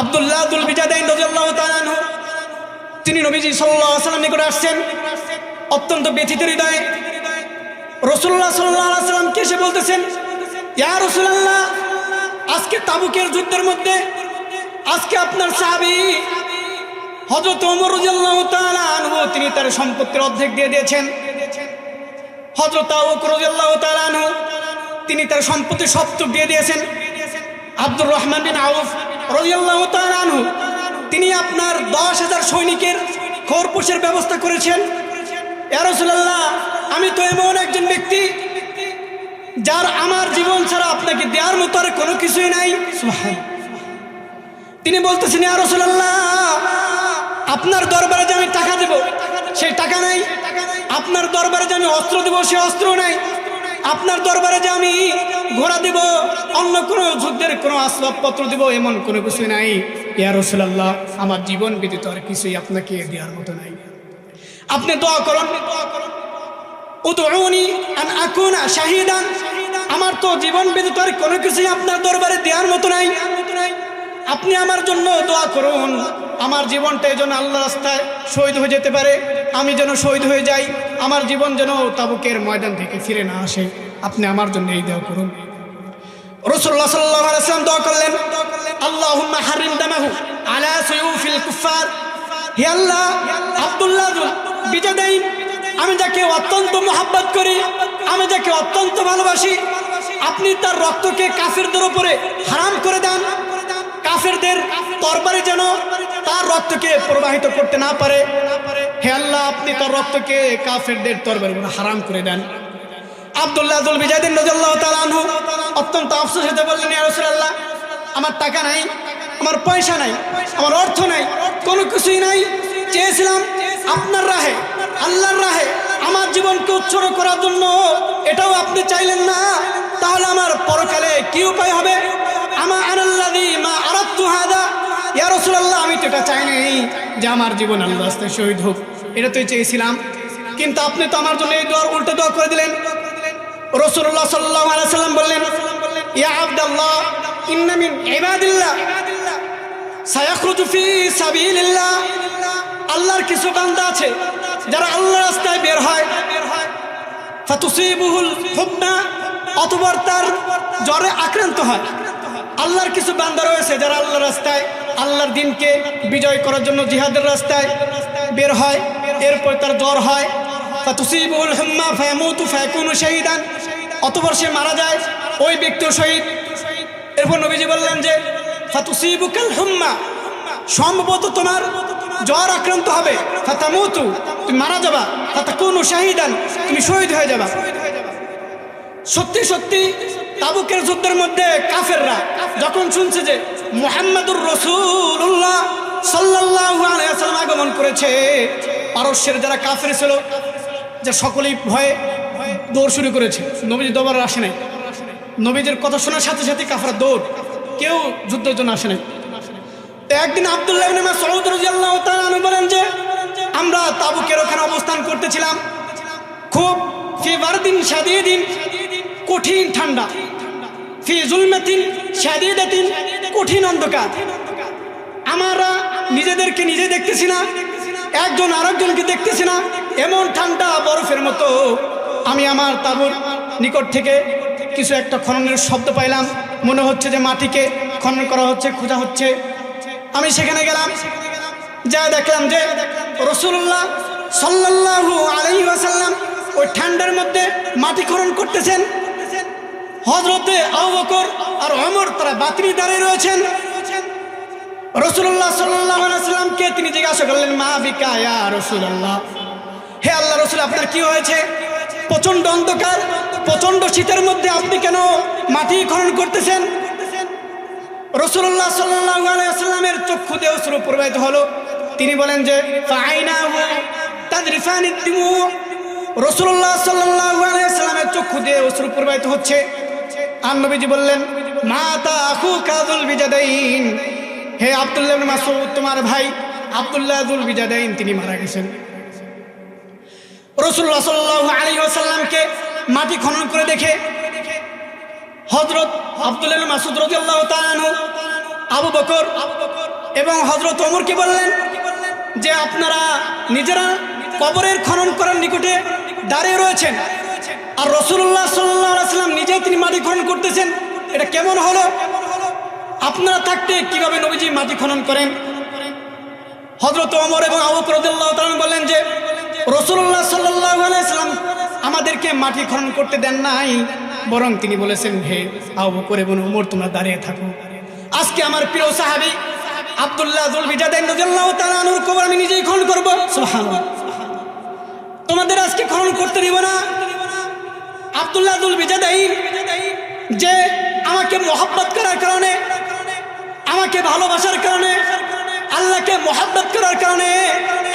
আব্দুল্লাহ তিনি নবীজি ওয়াসাল্লাম নিকটে আসছেন। অত্যন্ত ব্যথিত সাল্লামকে এসে বলতেছেন, ইয়া আজকে তাবুকের যুদ্ধের মধ্যে, আজকে আপনার সাহাবি হজরত ওমর তিনি তার সম্পত্তির অর্ধেক দিয়ে দিয়েছেন। হজরত তিনি তার সম্পত্তি সবটুক দিয়ে দিয়েছেন। আব্দুর রহমান বিন আউফ তিনি আপনার দশ হাজার সৈনিকের খোরপোশের ব্যবস্থা করেছেন। আমি তো এমন একজন ব্যক্তি যার আমার জীবন ছাড়া আপনাকে দেওয়ার মতো আর কোনো কিছুই নাই। তিনি বলতেছেন আপনার দরবারে যে আমি টাকা দেব সেই টাকা নাই। আপনার দরবারে যে আমি অস্ত্র দেব, সে অস্ত্র নাই। আপনার দরবারে যে আমি ঘোড়া দিব, অন্য কোনো যুদ্ধের কোনো আসবাবপত্র দিব, এমন কোনো কিছু নাই। ইয়া রাসূলুল্লাহ, আমার জীবন ব্যতীত আর কিছুই আপনাকে দেওয়ার মতো নাই। আপনি দোয়া করুন। উদউনি আন আকুনা শাহিদান। আমার তো জীবন ব্যতীত আর কোনো কিছুই আপনার দরবারে দেওয়ার মতো নাই। আপনি আমার জন্য দোয়া করুন। আমার জীবনটা যেন আল্লাহ রাস্তায় শহীদ হয়ে যেতে পারে। আমি যেন শহীদ হয়ে যাই। আমার জীবন যেন তাবুকের ময়দান থেকে ফিরে না আসে। আপনি আমার জন্য এই দোয়া করুন। রসুল্লাহ আলাইহি দোয়া করলেন, আল্লাহুম্মা হারিম দামাহু আলা সুয়ুফিল কুফার হে আল্লাহ, আব্দুল্লাহ বিজয়দাইন আমি যাকে অত্যন্ত মোহাব্বত করি, আমি যাকে অত্যন্ত ভালোবাসি, আপনি তার রক্তকে কাফেরদের উপরে হারাম করে দেন। কাফেরদের তরবারি যেন তার রক্তকে প্রবাহিত করতে না পারে। হে আল্লাহ, আপনি তার রক্তকে কাফেরদের তরবারি হারাম করে দেন। আব্দুল্লাহ আব্দুল বিজাদিন রাদিয়াল্লাহু তাআলা আনহু অত্যন্ত আফসোস হতে বললেন, ইয়া রাসূলুল্লাহ, আমার টাকা নাই, আমার পয়সা নাই, আমার অর্থ নাই, কোনো কিছুই নাই। চেয়েছিলাম আপনার রাহে, আল্লাহর রাহে আমার জীবনকে উৎসর্গ করার জন্য। এটাও আপনি চাইলেন না, তাহলে আমার পরকালে কি উপায় হবে? আমা আনাল্লাযী মা আমি তো এটা চাই যে আমার জীবন আল্লাহ শহীদ হোক, এটা তো চেয়েছিলাম। কিন্তু আপনি তো আমার জন্য এই দোয়ার উল্টো দোয়া করে দিলেন। রসুল্লাহ সাল্লাহ আলাইসাল্লাম বললেন, ইয়া আব্দাল্লাহ, ইন্না মিন ইবাদিল্লাহ, সায়াখরুজু ফি সাবিলিল্লাহ। আল্লাহর কিছু বান্দা আছে যারা আল্লাহর রাস্তায় বের হয়। ফাতুসিবুহুল হুবনা অথবা তার জ্বরে আক্রান্ত হয়। আল্লাহর কিছু বান্দা রয়েছে যারা আল্লাহর রাস্তায়, আল্লাহর দিনকে বিজয় করার জন্য জিহাদের রাস্তায় বের হয়। এরপর তার জ্বর হয়। ফাতুসিবুল হুম্মা, ফায়ামুতু, ফায়াকুনু শাহিদান। অতপর সে মারা যায়, ওই ব্যক্তিও শহীদ। এরপর নবীজি বললেন যে সম্ভবত তোমার জ্বর আক্রান্ত হবে। তুমি মারা যাবা। ফাতাকুনু শাহিদান, তুমি শহীদ হয়ে যাবা। সত্যি সত্যি, তাবুকের যুদ্ধের মধ্যে কাফেররা যখন শুনছে যে মোহাম্মদুর রসুল্লাহ ওয়াসাল্লাম আগমন করেছে, পারস্যের যারা কাফের ছিল, যে সকলেই ভয়ে দৌড় শুরু করেছে। নবীজি দবার আসে নাই। নবীদের কথা শোনার সাথে সাথে কাফরা দৌড়। কেউ যুদ্ধের জন্য আসে নাই। একদিন আবদুল্লাহ বলেন যে, আমরা তাবুকের ওখানে অবস্থান করতেছিলাম। খুব ফি বারদিন শাদীদিন কঠিন ঠান্ডা। শাদীদাতিন, কঠিন অন্ধকার। আমরা নিজেদেরকে নিজে দেখতেছি না, একজন আরেকজনকে দেখতেছি না। এমন ঠান্ডা বরফের মতো। আমি আমার তাবুর নিকট থেকে কিছু একটা খননের শব্দ পাইলাম। মনে হচ্ছে যে মাটিকে খনন করা হচ্ছে, খোঁজা হচ্ছে। আমি সেখানে গেলাম যা দেখলাম যে রসুল্লাহ সাল্লাল্লাহু আলাইহি ওয়াসাল্লাম ওই ঠান্ডার মধ্যে মাটি খনন করতেছেন। হজরতে আবু বকর আর অমর তারা বাতিনি দাঁড়িয়ে রয়েছেন। রসুল্লাহ সাল্লামকে তিনি জিজ্ঞাসা করলেন, মা বিকা রসুল্লাহ? হে আল্লাহ রসুল, আপনার কি হয়েছে? প্রচণ্ড অন্ধকার প্রচণ্ড শীতের মধ্যে আপনি কেন মাটি খনন করতেছেন? রসুল্লাহ সাল্লামের চক্ষু দিয়ে অশ্রু প্রবাহিত হলো। তিনি বলেন যে রসুল্লাহ সাল্লামের চক্ষু দিয়ে অশ্রু প্রবাহিত হচ্ছে। আর নবীজি বললেন মাতা আখু কাজুল বিজাদাইন। হে আবদুল্লাহ মাসুদ তোমার ভাই আবদুল্লাহ দুল বিজাদাইন, তিনি মারা গেছেন। রসুল্লাহ সাল্লাহ আলী আসাল্লামকে মাটি খনন করে দেখে হজরত আবদুল্লাহ মাসুদ রাদিয়াল্লাহু তাআলা আনহু, আবু বকর এবং হজরত ওমরকে বললেন যে আপনারা নিজেরা কবরের খনন করার নিকটে দাঁড়িয়ে রয়েছেন আর রসুল্লাহ সাল্লাম নিজেই তিনি মাটি খনন করতেছেন। এটা কেমন হলো? আপনারা থাকতে কীভাবে নবীজি মাটি খনন করেন? হজরত অমর এবং আবু করদুল্লাহ বললেন যে রসুল্লাহ সাল্লাম আমাদেরকে মাটি খনন করতে দেন নাই, বরং তিনি বলেছেন, হে আবু করে এবং ওমর তোমরা দাঁড়িয়ে থাকো। আজকে আমার প্রিয় সাহাবি আমি নিজেই করব। তোমাদের আজকে করতে দিব না। যে আমাকে করার কারণে, আমাকে ভালোবাসার কারণে, আল্লাহকে মোহাব্বত করার কারণে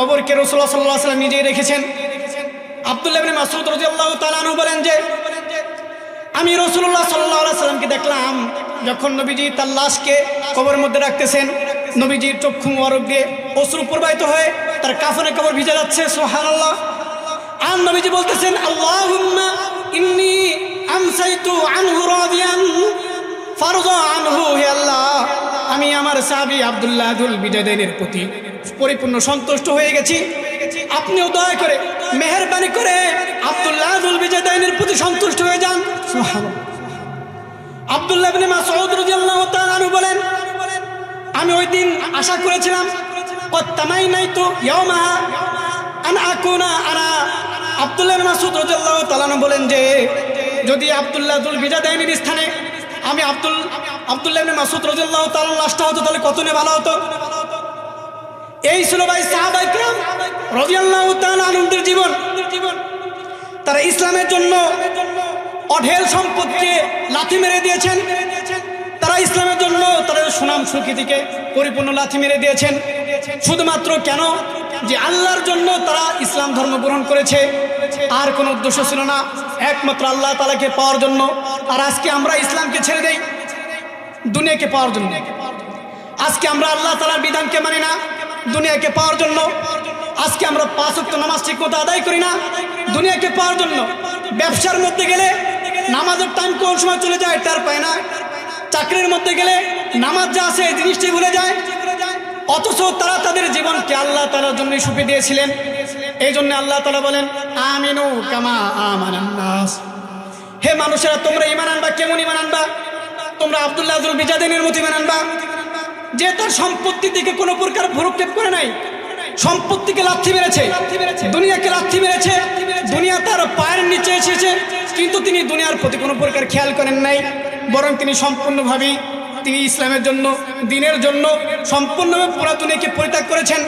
কবরকে রাসূলুল্লাহ সাল্লাল্লাহু আলাইহি ওয়াসাল্লাম নিজেই রেখেছেন। আব্দুল্লাহ রাদিয়াল্লাহু তাআলা আনহু বলেন যে, আমি রসুল্লাহ সাল্লাহ সাল্লামকে দেখলাম যখন নবীজি তার লাশকে কবর মধ্যে রাখতেছেন। নবীজির চক্ষু মোবারক দিয়ে অশ্রু প্রবাহিত হয়ে তার কাফনে কবর ভিজে যাচ্ছে সোহান আল্লাহ আর নবীজি বলতেছেন আল্লাহ ইন্নি আমসাইতু আনহু রাদিয়ান ফারজা আনহু, হে আল্লাহ। আমি আমার সাহাবী আব্দুল্লাহ দুল বিজয়দের প্রতি পরিপূর্ণ সন্তুষ্ট হয়ে গেছি। আপনিও দয়া করে মেহরবানি করে আব্দুল্লাহ দুল বিজয়দের প্রতি সন্তুষ্ট হয়ে যান। আব্দুল্লাহ মাসউদ রাদিয়াল্লাহু তাআলা বলেন আমি ওই দিন আশা করেছিলাম কত্তামাই নাই তো আন আকুনা আনা আব্দুল্লাহ ইবনে মাসউদ রাদিয়াল্লাহু তাআলা বলেন যে যদি আব্দুল্লাহ দুল বিজয়দের স্থানে আমি আব্দুল আব্দুল্লাহ মাসউদ রাদিয়াল্লাহু তাআলা লাশটা হতো তাহলে কত ভালো হতো? এই ছিল ভাই সাহাবাইকরাম রবিআল্লাহ আনন্দের জীবন। তারা ইসলামের জন্য অঢেল সম্পদকে লাথি মেরে দিয়েছেন। তারা ইসলামের জন্য তাদের সুনাম সুকৃতিকে পরিপূর্ণ লাথি মেরে দিয়েছেন। শুধুমাত্র কেন? যে আল্লাহর জন্য তারা ইসলাম ধর্ম গ্রহণ করেছে। আর কোনো উদ্দেশ্য ছিল না। একমাত্র আল্লাহ তালাকে পাওয়ার জন্য। আর আজকে আমরা ইসলামকে ছেড়ে দেই। দুনিয়াকে পাওয়ার জন্য। আজকে আমরা আল্লাহ তালার বিধানকে মানি না। দুনিয়াকে পাওয়ার জন্য আজকে আমরা পাঁচ ওয়াক্ত নামাজ ঠিক মতো আদায় করি না। দুনিয়াকে পাওয়ার জন্য ব্যবসার মধ্যে গেলে নামাজের টাইম কোন সময় চলে যায় তার পায় না। চাকরির মধ্যে গেলে নামাজ যা আছে এই জিনিসটি ভুলে যায়। অথচ তারা তাদের জীবনকে আল্লাহ তালার জন্য সুপে দিয়েছিলেন। এই জন্য আল্লাহ তালা বলেন, আমিনু কামা আমানান্নাস হে মানুষেরা, তোমরা ইমান আনবা, কেমন ইমান আনবা? তোমরা আব্দুল্লাহ আব্দুল বিজাদিনের মতো ইমান আনবা? যে তার সম্পত্তির দিকে কোনো প্রকার ভরক্ষেপ করে নাই। সম্পত্তিকে লাথি মেরেছে। দুনিয়াকে লাথি মেরেছে। দুনিয়া তার পায়ের নিচে এসেছে। কিন্তু তিনি দুনিয়ার প্রতি কোনো প্রকার খেয়াল করেন নাই। বরং তিনি সম্পূর্ণভাবেই তিনি ইসলামের জন্য, দিনের জন্য সম্পূর্ণভাবে পুরা দুনিয়াকে পরিত্যাগ করেছেন।